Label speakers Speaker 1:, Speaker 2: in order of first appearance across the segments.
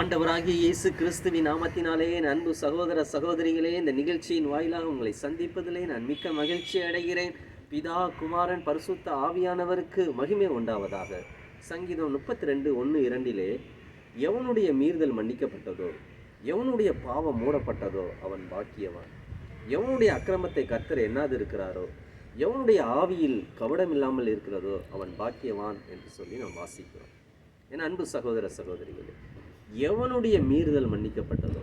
Speaker 1: ஆண்டவராகிய இயேசு கிறிஸ்துவின் நாமத்தினாலே என் அன்பு சகோதர சகோதரிகளே இந்த நிகழ்ச்சியின் வாயிலாக உங்களை சந்திப்பதிலே நான் மிக்க மகிழ்ச்சி அடைகிறேன். பிதா குமாரன் பரிசுத்த ஆவியானவருக்கு மகிமை உண்டாவதாக. சங்கீதம் முப்பத்தி ரெண்டு ஒன்று இரண்டிலே எவனுடைய மீறுதல் மன்னிக்கப்பட்டதோ எவனுடைய பாவம் மூடப்பட்டதோ அவன் பாக்கியவான். எவனுடைய அக்கிரமத்தை கர்த்தர் என்னாது இருக்கிறாரோ எவனுடைய ஆவியில் கவடம் இல்லாமல் இருக்கிறதோ அவன் பாக்கியவான் என்று சொல்லி நாம் வாசிக்கிறோம். என் அன்பு சகோதர சகோதரிகளே எவனுடைய மீறுதல் மன்னிக்கப்பட்டதோ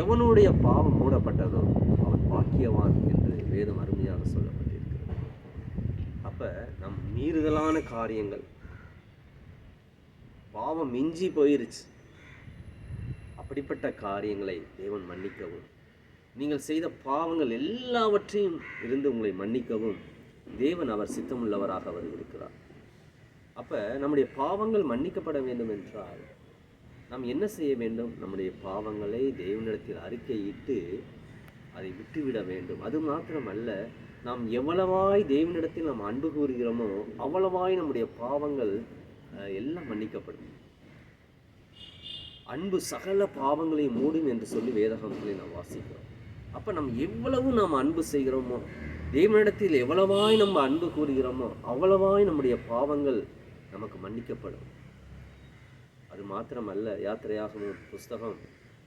Speaker 1: எவனுடைய பாவம் மூடப்பட்டதோ அவன் பாக்கியவான் என்று வேதம் அருமையாக சொல்லப்பட்டிருக்கிறது. அப்போ நம் மீறுதலான காரியங்கள் பாவம் மிஞ்சி போயிருச்சு. அப்படிப்பட்ட காரியங்களை தேவன் மன்னிக்கவும். நீங்கள் செய்த பாவங்கள் எல்லாவற்றையும் இருந்து உங்களை மன்னிக்கவும். தேவன் அவர் சித்தமுள்ளவராக அவர் இருக்கிறார். அப்ப நம்முடைய பாவங்கள் மன்னிக்கப்பட வேண்டும் என்றால் நாம் என்ன செய்ய வேண்டும்? நம்முடைய பாவங்களை தேவனிடத்தில் அறிக்கையிட்டு அதை விட்டுவிட வேண்டும். அது மாத்திரமல்ல நாம் எவ்வளவாய் தெய்வனிடத்தில் நாம் அன்பு கூறுகிறோமோ அவ்வளவாய் நம்முடைய பாவங்கள் எல்லாம் மன்னிக்கப்படும். அன்பு சகல பாவங்களை மூடும் என்று சொல்லி வேதகங்களை நாம் வாசிக்கிறோம். அப்போ நம் எவ்வளவு நாம் அன்பு செய்கிறோமோ தேவனிடத்தில் எவ்வளவாய் நம்ம அன்பு கூறுகிறோமோ அவ்வளவாய் நம்முடைய பாவங்கள் நமக்கு மன்னிக்கப்படும். அது மாத்திரமல்ல யாத்திரையாகும் புஸ்தகம்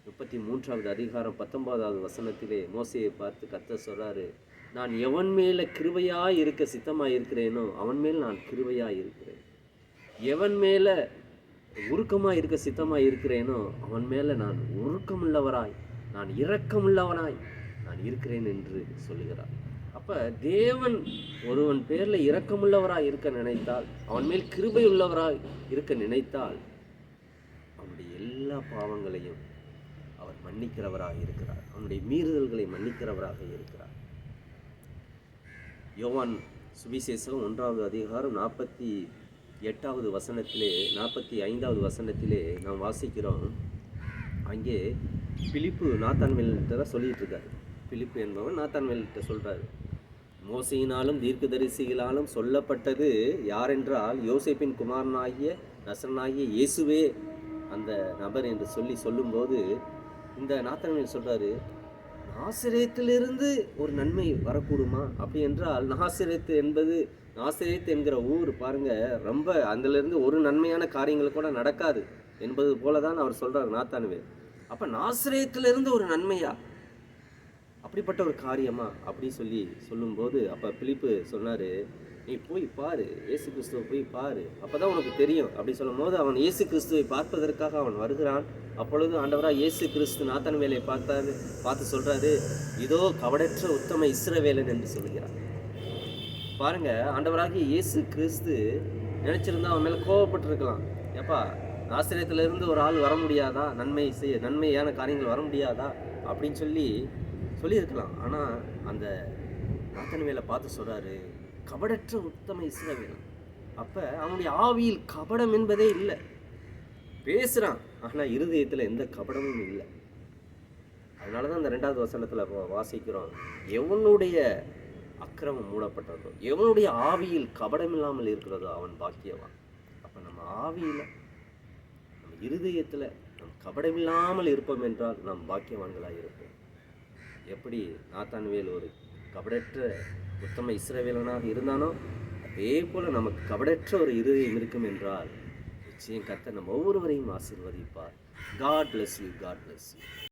Speaker 1: முப்பத்தி மூன்றாவது அதிகாரம் பத்தொன்பதாவது வசனத்திலே மோசையை பார்த்து கத்த சொல்கிறாரு நான் எவன் மேலே கிருவையாக இருக்க சித்தமாக இருக்கிறேனோ அவன் மேல் நான் கிருவையாக இருக்கிறேன். எவன் மேலே உருக்கமாக இருக்க சித்தமாக இருக்கிறேனோ அவன் மேலே நான் உருக்கமுள்ளவராய் நான் இரக்கமுள்ளவனாய் நான் இருக்கிறேன் என்று சொல்லுகிறார். அப்போ தேவன் ஒருவன் பேரில் இரக்கமுள்ளவராக இருக்க நினைத்தால் அவன் மேல் கிருபை உள்ளவராய் இருக்க நினைத்தால் அவனுடைய எல்லா பாவங்களையும் அவர் மன்னிக்கிறவராக இருக்கிறார். அவனுடைய மீறுதல்களை மன்னிக்கிறவராக இருக்கிறார். யோவான் சுவிசேஷம் ஒன்றாவது அதிகாரம் நாற்பத்தி எட்டாவது வசனத்திலே நாற்பத்தி ஐந்தாவது வசனத்திலே நாம் வாசிக்கிறோம். அங்கே பிலிப்பு நாத்தான்மேல்கிட்ட தான் சொல்லிட்டு இருக்காரு. பிலிப்பு என்பவன் நாத்தான்மேல்கிட்ட சொல்கிறாரு மோசையினாலும் தீர்க்கதரிசிகளாலும் சொல்லப்பட்டது யாரென்றால் யோசேப்பின் குமாரனாகிய நசனாகிய இயேசுவே அந்த நபர் என்று சொல்லி சொல்லும்போது இந்த நாத்தன்மேல் சொல்கிறாரு நாசிரியத்திலிருந்து ஒரு நன்மை வரக்கூடுமா? அப்படி என்றால் நாசிரியத்து என்பது நாசிரியத்து என்கிற ஊர் பாருங்கள் ரொம்ப அதிலிருந்து ஒரு நன்மையான காரியங்கள் கூட நடக்காது என்பது போல தான் அவர் சொல்கிறார் நாத்தானுவே அப்போ நாசிரியத்திலிருந்து ஒரு நன்மையா? அப்படிப்பட்ட ஒரு காரியமா? அப்படி சொல்லி சொல்லும்போது அப்போ பிலிப்பு சொன்னார் நீ போய் பாரு இயேசு கிறிஸ்துவை போய் பாரு அப்போதான் உனக்கு தெரியும். அப்படி சொல்லும் போது அவன் இயேசு கிறிஸ்துவை பார்ப்பதற்காக அவன் வருகிறான். அப்பொழுது ஆண்டவராக இயேசு கிறிஸ்து நாத்தன் வேலையை பார்த்தாரு பார்த்து சொல்றாரு இதோ கவடற்ற உத்தம இஸ்ரவேலன் என்று சொல்கிறான் பாருங்க ஆண்டவராகி இயேசு கிறிஸ்து நினைச்சிருந்தா அவன் மேல கோவப்பட்டிருக்கலாம். ஏப்பா ஆசிரியத்துல இருந்து ஒரு ஆள் வர முடியாதா? நன்மை செய்ய நன்மையான காரியங்கள் வர முடியாதா? அப்படின்னு சொல்லி சொல்லியிருக்கலாம். ஆனா அந்த நாத்தன் வேலை பார்த்து சொல்றாரு கபடற்ற உத்தம இஸ்ரவேல் அப்ப அவனுடைய ஆவியில் கபடம் என்பதே இல்லை. பேசுறான் ஆனா இருதயத்துல எந்த கபடமும் இல்லை. அதனால தான் அந்த ரெண்டாவது வசனத்துல வாசிக்கிறோம் எவனுடைய அக்கிரமம் மூடப்பட்டதோ எவனுடைய ஆவியில் கபடம் இல்லாமல் இருக்கிறதோ அவன் பாக்கியவான். அப்ப நம்ம ஆவியில நம்ம இருதயத்துல நம் கபடமில்லாமல் இருப்போம் என்றால் நாம் பாக்கியவான்களாக இருப்போம். எப்படி? நாத்தான்வேல் ஒரு கபடற்ற உத்தம இஸ்ரவேலனாக இருந்தானோ அதே போல் நமக்கு கபடற்ற ஒரு இருதயம் இருக்கும் என்றால் நிச்சயம் கத்த நம்ம ஒவ்வொருவரையும் ஆசீர்வதிப்பார். God bless you God bless you